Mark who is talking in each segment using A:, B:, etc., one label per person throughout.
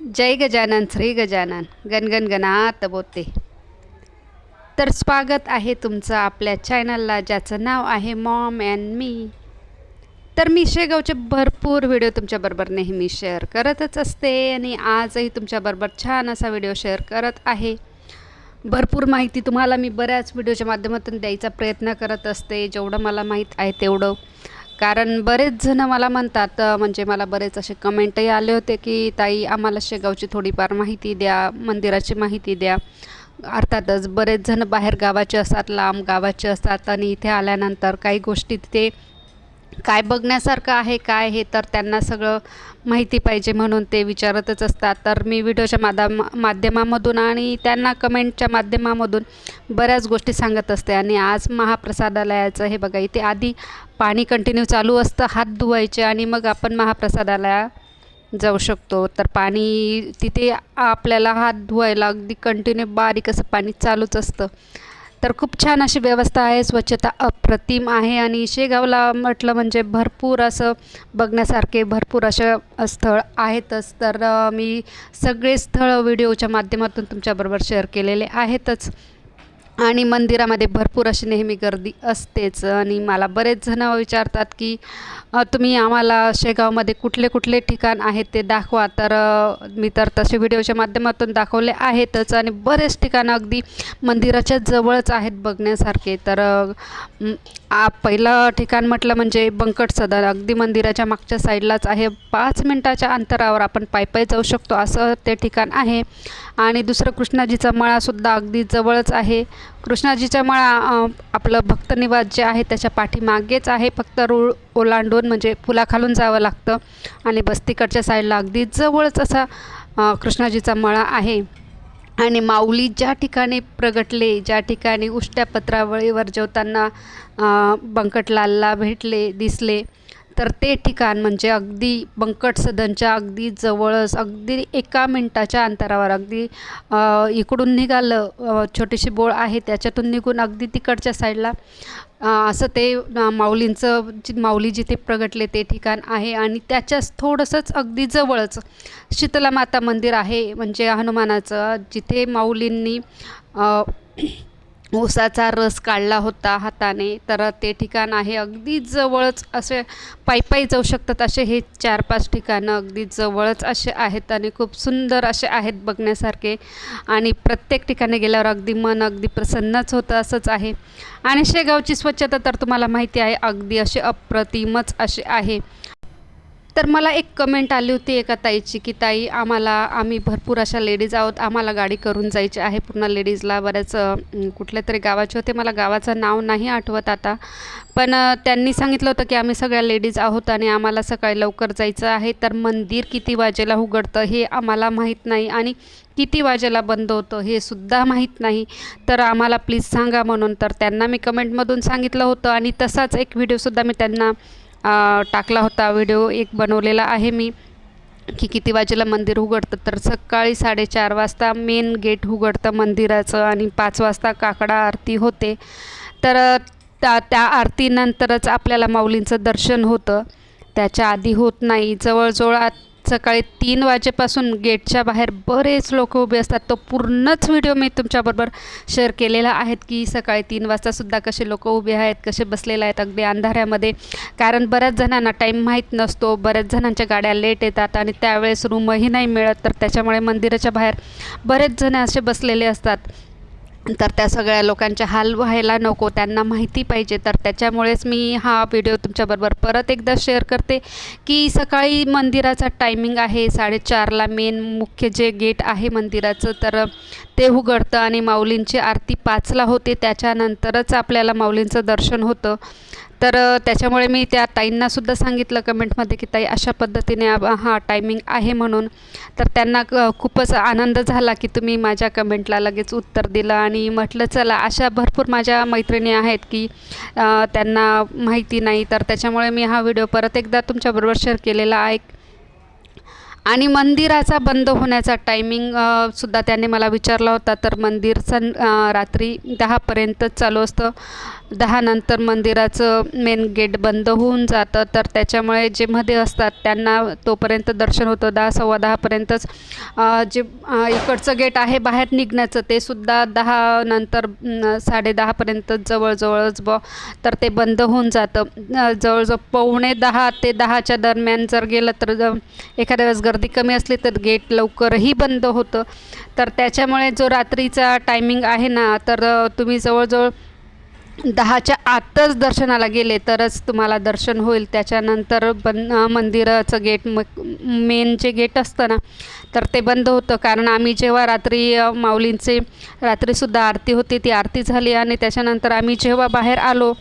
A: जय गजानन श्री गजानन. गणगण गणात बोते. तर स्वागत आहे तुमचं आपल्या चॅनलला ज्याचं नाव आहे मॉम अँड मी. तर मी शेगावचे भरपूर व्हिडिओ तुमच्याबरोबर नेहमी शेअर करतच असते आणि आजही तुमच्याबरोबर छान असा व्हिडिओ शेअर करत आहे. भरपूर माहिती तुम्हाला मी बऱ्याच व्हिडिओच्या माध्यमातून द्यायचा प्रयत्न करत असते. जेवढं मला माहीत आहे तेवढं कारण बरेच जण मला म्हणतात म्हणजे मला बरेच असे कमेंटही आले होते की ताई आम्हाला शेगावची थोडीफार माहिती द्या मंदिराची माहिती द्या. अर्थातच बरेच जण बाहेर गावाचे असतात लांब गावाचे असतात आणि इथे आल्यानंतर काही गोष्टी तिथे काय बघण्यासारखं आहे काय हे तर त्यांना सगळं माहिती पाहिजे म्हणून ते विचारतच असतात. तर मी व्हिडिओच्या मादा माध्यमामधून आणि त्यांना कमेंटच्या माध्यमामधून बऱ्याच गोष्टी सांगत असते. आणि आज महाप्रसादालयाचं हे बघा इथे आधी पाणी कंटिन्यू चालू असतं हात धुवायचे आणि मग आपण महाप्रसादालया जाऊ शकतो. तर पाणी तिथे आपल्याला हात धुवायला अगदी कंटिन्यू बारीक असं पाणी चालूच असतं. तर खूप छान अशी व्यवस्था आहे. स्वच्छता अप्रतिम आहे आणि शेगावला म्हटलं म्हणजे भरपूर असं बघण्यासारखे भरपूर असं स्थळ आहेतच. तर मी सगळे स्थळ व्हिडिओच्या माध्यमातून तुमच्याबरोबर शेअर केलेले आहेतच. आणि मंदिरामध्ये भरपूर अशी नेहमी गर्दी असतेच. आणि मला बरेच जण विचारतात की तुम्ही आम्हाला शेगावमध्ये कुठले कुठले ठिकाण आहेत ते दाखवा. तर मी तर तसे व्हिडिओच्या माध्यमातून दाखवले आहेतच. आणि बरेच ठिकाणं अगदी मंदिराच्या जवळच आहेत बघण्यासारखे. तर पहिलं ठिकाण म्हटलं म्हणजे बंकट सदन अगदी मंदिराच्या मागच्या साईडलाच आहे. पाच मिनटाच्या अंतरावर आपण पायी जाऊ शकतो असं ते ठिकाण आहे. आणि दुसरं कृष्णाजीचा मळासुद्धा अगदी जवळच आहे. कृष्णाजीचा मळा आपलं भक्तनिवास जे आहे त्याच्या पाठीमागेच आहे. फक्त रूळ ओलांडून म्हणजे पुलाखालून जावं लागतं आणि बस्तीकडच्या साईडला अगदी जवळच असा कृष्णाजीचा मळा आहे. आणि माऊली ज्या ठिकाणी प्रगटले ज्या ठिकाणी उष्ट्या पत्रावळीवर जेवताना बंकटलालला भेटले दिसले तर ते ठिकाण म्हणजे अगदी बंकट सदनच्या अगदी जवळच अगदी एका मिनटाच्या अंतरावर अगदी इकडून निघालं छोटीशी बोळ आहे त्याच्यातून निघून अगदी तिकडच्या साईडला असं ते माऊलींचं जी माऊली जिथे प्रगटले ते ठिकाण आहे आणि त्याच्याच थोडंसंच अगदी जवळच शीतला माता मंदिर आहे म्हणजे हनुमानाचं जिथे माऊलींनी ऊसाचा रस काढला होता हाताने तर ते ठिकाण आहे अगदी जवळच असे पायी पायी जाऊ शकतात असे हे चार पाच ठिकाणं अगदी जवळच असे आहेत आणि खूप सुंदर असे आहेत बघण्यासारखे. आणि प्रत्येक ठिकाणी गेल्यावर अगदी मन अगदी प्रसन्नच होतं असंच आहे. आणि शेगावची स्वच्छता तर तुम्हाला माहिती आहे अगदी असे अप्रतिमच असे आहे. तर मला एक कमेंट आली होती एका ताईची की ताई आम्हाला आम्ही भरपूर अशा लेडीज आहोत. आम्हाला गाडी करून जायची आहे. पूर्ण लेडीजला बऱ्याच कुठल्या तरी गावाचे होते. मला गावाचं नाव नाही आठवत आता. पण त्यांनी सांगितलं होतं की आम्ही सगळ्या लेडीज आहोत आणि आम्हाला सकाळी लवकर जायचं आहे. तर मंदिर किती वाजेला उघडतं हे आम्हाला माहीत नाही आणि किती वाजेला बंद होतं हे सुद्धा माहीत नाही. तर आम्हाला प्लीज सांगा म्हणून. तर त्यांना मी कमेंटमधून सांगितलं होतं आणि तसाच एक व्हिडिओसुद्धा मी त्यांना टाकला होता व्हिडिओ एक बनवलेला आहे मी की किती वाजेला मंदिर उघडतं. तर सकाळी साडेचार वाजता मेन गेट उघडतं मंदिराचं आणि पाच वाजता काकडा आरती होते. तर त्या त्या आरतीनंतरच आपल्याला माऊलींचं दर्शन होतं. त्याच्या आधी होत नाही. जवळजवळ आत सकाळी तीन वाजेपासून गेटच्या बाहेर बरेच लोक उभे असतात. तो पूर्णच व्हिडिओ मी तुमच्याबरोबर शेअर केलेला आहेत की सकाळी तीन वाजतासुद्धा कसे लोक उभे आहेत कसे बसलेले आहेत अगदी अंधाऱ्यामध्ये कारण बऱ्याच जणांना टाईम माहीत नसतो बऱ्याच जणांच्या गाड्या लेट येतात आणि त्यावेळेस रूमही नाही मिळत. तर त्याच्यामुळे मंदिराच्या बाहेर बरेच जण असे बसलेले असतात. तर त्या सगळ्या लोकांचे हाल व्हायला नको त्यांना माहिती पाहिजे. तर त्याच्यामुळेच मी हा व्हिडिओ तुमच्याबरोबर परत एकदा शेअर करते की सकाळी मंदिराचा टायमिंग आहे साडेचारला मेन मुख्य जे गेट आहे मंदिराचं तर ते उघडतं आणि माऊलींची आरती पाचला होते. त्याच्यानंतरच आपल्याला माऊलींचं दर्शन होतं. तर त्याच्यामुळे मी त्या ताईंनासुद्धा सांगितलं कमेंटमध्ये की ताई अशा पद्धतीने हा टायमिंग आहे म्हणून. तर त्यांना क खूपच आनंद झाला की तुम्ही माझ्या कमेंटला लगेच उत्तर दिलं आणि म्हटलं चला अशा भरपूर माझ्या मैत्रिणी आहेत की त्यांना माहिती नाही. तर त्याच्यामुळे मी हा व्हिडिओ परत एकदा तुमच्याबरोबर शेअर केलेला आहे. आणि मंदिराचा बंद होण्याचा टायमिंग सुद्धा त्यांनी मला विचारला होता. तर मंदिर सं रात्री दहापर्यंतच चालू असतं. दहानंतर मंदिराचं मेन गेट बंद होऊन जातं. तर त्याच्यामुळे जे मध्ये असतात त्यांना तोपर्यंत दर्शन होतं. दहा सव्वा दहापर्यंतच जे इकडचं गेट आहे बाहेर निघण्याचं ते सुद्धा दहा नंतर न, साडेदहापर्यंत जवळजवळच ब तर ते बंद होऊन जातं. जवळजवळ पावणे दहा ते दहाच्या दरम्यान जर गेलं तर एखाद्या वेळेस गर्दी कमी असली तर गेट लवकरही बंद होतं. तर त्याच्यामुळे जो रात्रीचा टायमिंग आहे ना तर तुम्ही जवळजवळ दहाच्या आतच दर्शनाला गेले तरच तुम्हाला दर्शन होईल. त्याच्यानंतर बन मंदिराचं गेट म मेन जे गेट असतं ना तर ते बंद होतं. कारण आम्ही जेव्हा रात्री माऊलींचे रात्रीसुद्धा आरती होती ती आरती झाली आणि त्याच्यानंतर आम्ही जेव्हा बाहेर आलो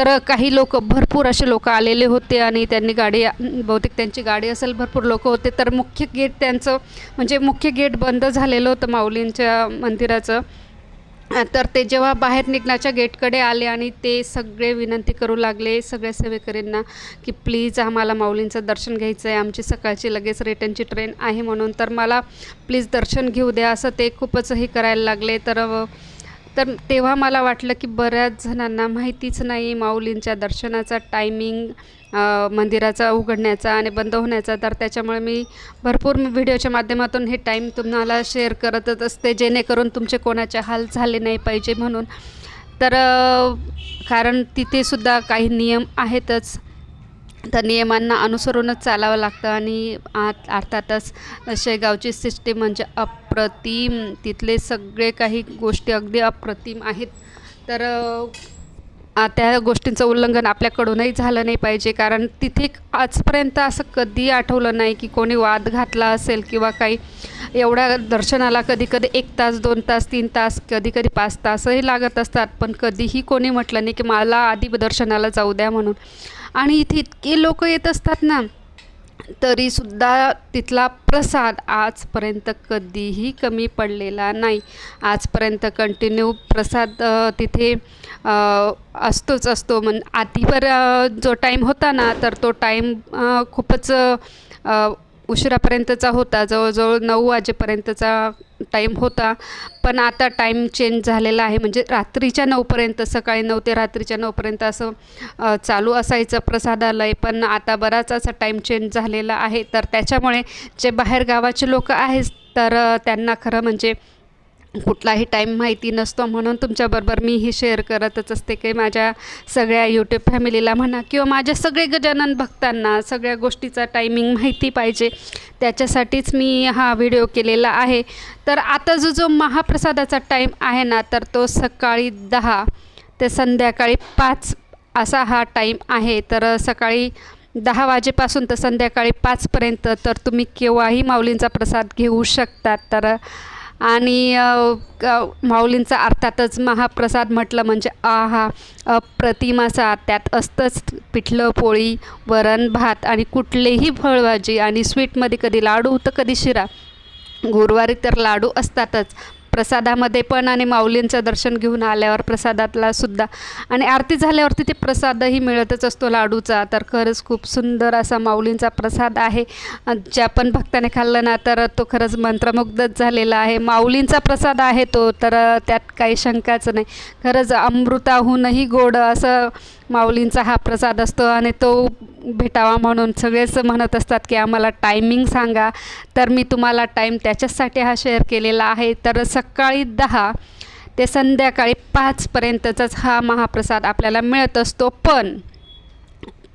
A: तर काही लोक भरपूर असे लोक आलेले होते आणि त्यांनी गाडी बहुतेक त्यांची गाडी असेल भरपूर लोक होते. तर मुख्य गेट त्यांचं म्हणजे मुख्य गेट बंद झालेलं होतं माऊलींच्या मंदिराचं. तर ते जेव्हा बाहेर निघण्याच्या गेटकडे आले आणि ते सगळे विनंती करू लागले सगळ्या सेवेकरींना की प्लीज आम्हाला माऊलींचं दर्शन घ्यायचं आहे आमची सकाळची लगेच रिटर्नची ट्रेन आहे म्हणून तर मला प्लीज दर्शन घेऊ द्या. असं ते खूपच हे करायला लागले. तर तर तेव्हा मला वाटलं की बऱ्याच जणांना माहितीच नाही माऊलींच्या दर्शनाचा टायमिंग मंदिराचा उघडण्याचा आणि बंद होण्याचा. तर त्याच्यामुळे मी भरपूर व्हिडिओच्या माध्यमातून हे टाईम तुम्हाला शेअर करतच असते जेणेकरून तुमचे कोणाचे हाल झाले नाही पाहिजे म्हणून. तर कारण तिथेसुद्धा काही नियम आहेतच. तर नियमांना अनुसरूनच चालावं लागतं आणि आत अर्थातच शेगावची सिस्टीम म्हणजे अप्रतिम तिथले सगळे काही गोष्टी अगदी अप्रतिम आहेत. तर त्या गोष्टींचं उल्लंघन आपल्याकडूनही झालं नाही पाहिजे कारण तिथे आजपर्यंत असं कधी आठवलं नाही की कोणी वाद घातला असेल किंवा काही. एवढ्या दर्शनाला कधी कधी एक तास दोन तास तीन तास कधी कधी पाच तासही लागत असतात पण कधीही कोणी म्हटलं नाही की मला आधी दर्शनाला जाऊ द्या म्हणून. आणि इथे इतके लोक येत असतात ना तरीसुद्धा तिथला प्रसाद आजपर्यंत कधीही कमी पडलेला नाही. आजपर्यंत कंटिन्यू प्रसाद तिथे असतोच असतो. म्हण आधीवर जो टाईम होता ना तर तो टाईम खूपच उशिरापर्यंतचा होता जवळजवळ नऊ वाजेपर्यंतचा टाईम होता. पण आता टाईम चेंज झालेला आहे. म्हणजे रात्रीच्या नऊपर्यंत सकाळी नऊ ते रात्रीच्या नऊपर्यंत असं चालू असायचं प्रसादालय. पण आता बराच असा टाईम चेंज झालेला आहे. तर त्याच्यामुळे जे बाहेर गावाचे लोक आहेत तर त्यांना खरं म्हणजे कुठलाही टाईम माहिती नसतो म्हणून तुमच्याबरोबर मी ही शेअर करतच असते की माझ्या सगळ्या यूट्यूब फॅमिलीला म्हणा किंवा माझ्या सगळे गजानन भक्तांना सगळ्या गोष्टीचा टायमिंग माहिती पाहिजे. त्याच्यासाठीच मी हा व्हिडिओ केलेला आहे. तर आता जो जो महाप्रसादाचा टाईम आहे ना तर तो सकाळी दहा ते संध्याकाळी पाच असा हा टाईम आहे. तर सकाळी दहा वाजेपासून तर संध्याकाळी पाचपर्यंत तर तुम्ही केव्हाही माऊलींचा प्रसाद घेऊ शकतात तर आणि माऊलींचा अर्थातच महाप्रसाद म्हटलं म्हणजे आहा अप्रतिम असा. त्यात असतंच पिठलं पोळी वरण भात आणि कुठलेही फळभाजी आणि स्वीटमध्ये कधी लाडू तर कधी शिरा. गुरुवारी तर लाडू असतातच. प्रसादामध्ये पण आणि माऊलींचं दर्शन घेऊन आल्यावर प्रसादातला सुद्धा आणि आरती झाल्यावरती ते प्रसादही मिळतच असतो लाडूचा. तर खरंच खूप सुंदर असा माऊलींचा प्रसाद आहे. ज्या पण भक्ताने खाल्लं ना तर तो खरंच मंत्रमुग्धच झालेला आहे. माऊलींचा प्रसाद आहे तो तर त्यात काही शंकाच नाही. खरंच अमृताहूनही गोड असं माऊलींचा हा प्रसाद असतो आणि तो भेटावा म्हणून सगळेच म्हणत असतात की आम्हाला टायमिंग सांगा. तर मी तुम्हाला टाईम त्याच्याचसाठी हा शेअर केलेला आहे. तर सकाळी दहा ते संध्याकाळी पाचपर्यंतचाच हा महाप्रसाद आपल्याला मिळत असतो. पण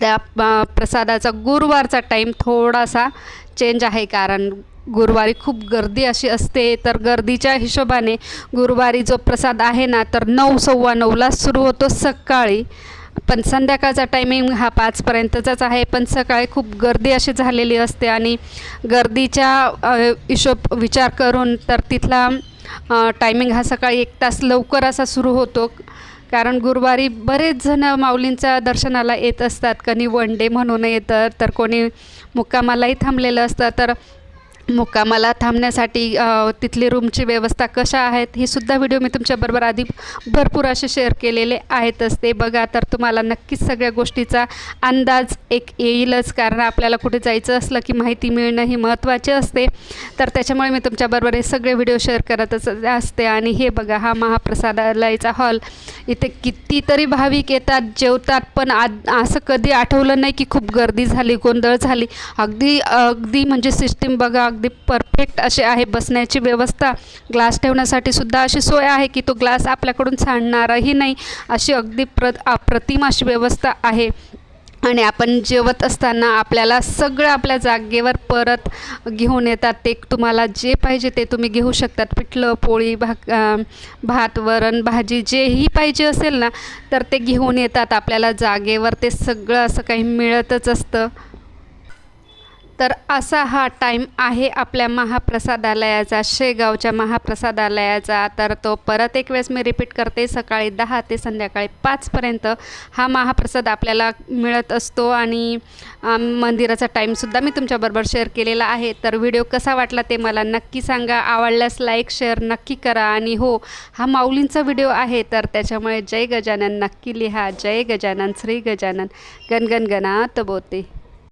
A: त्या प्रसादाचा गुरुवारचा टाईम थोडासा चेंज आहे. कारण गुरुवारी खूप गर्दी अशी असते. तर गर्दीच्या हिशोबाने गुरुवारी जो प्रसाद आहे ना तर नऊ सव्वा नऊला सुरू होतो सकाळी. पण संध्याकाळचा टायमिंग हा पाचपर्यंतचाच आहे. पण सकाळी खूप गर्दी अशी झालेली असते आणि गर्दीच्या हिशोब विचार करून तर तिथला टायमिंग हा सकाळी एक तास लवकर असा सुरू होतो. कारण गुरुवारी बरेच जण माऊलींच्या दर्शनाला येत असतात. कधी वन डे म्हणून येतं तर कोणी मुक्कामालाही थांबलेलं असतं. तर मुक्कामाला थांबण्यासाठी तिथली रूमची व्यवस्था कशा आहेत ही सुद्धा व्हिडिओ मी तुमच्याबरोबर आधी भरपूर असे शेअर केलेले आहेतच ते बघा. तर तुम्हाला नक्कीच सगळ्या गोष्टीचा अंदाज एक येईलच कारण आपल्याला कुठे जायचं असलं की माहिती मिळणं ही महत्त्वाचे असते. तर त्याच्यामुळे मी तुमच्याबरोबर हे सगळे व्हिडिओ शेअर करतच असते. आणि हे बघा हा महाप्रसादालयाचा हॉल. इथे कितीतरी भाविक येतात जेवतात पण आज असं कधी आठवलं नाही की खूप गर्दी झाली गोंधळ झाली. अगदी अगदी म्हणजे सिस्टीम बघा अगदी परफेक्ट असे आहे बसण्याची व्यवस्था. ग्लास ठेवण्यासाठी सुद्धा अशी सोय आहे की तो ग्लास आपल्याकडून सांडणारही नाही. अशी अगदी प्र अप्रतिम अशी व्यवस्था आहे. आणि आपण जेवत असताना आपल्याला सगळं आपल्या जागेवर परत घेऊन येतात. ते तुम्हाला जे पाहिजे ते तुम्ही घेऊ शकतात. पिठलं पोळी भाक भात वरण भाजी जेही पाहिजे असेल ना तर ते घेऊन येतात. आपल्याला जागेवर ते सगळं असं काही मिळतच असतं. तर असा हा टाईम आहे आपल्या महाप्रसादालयाचा शेगावच्या महाप्रसादालयाचा. तर तो परत एक वेळेस मी रिपीट करते सकाळी दहा ते संध्याकाळी पाचपर्यंत हा महाप्रसाद आपल्याला मिळत असतो. आणि मंदिराचा टाईमसुद्धा मी तुमच्याबरोबर शेअर केलेला आहे. तर व्हिडिओ कसा वाटला ते मला नक्की सांगा. आवडल्यास लाईक शेअर नक्की करा. आणि हो हा माऊलींचा व्हिडिओ आहे. तर त्याच्यामुळे जय गजानन. नक्की लिहा. जय गजानन श्री गजानन. गणगण गणात बोते.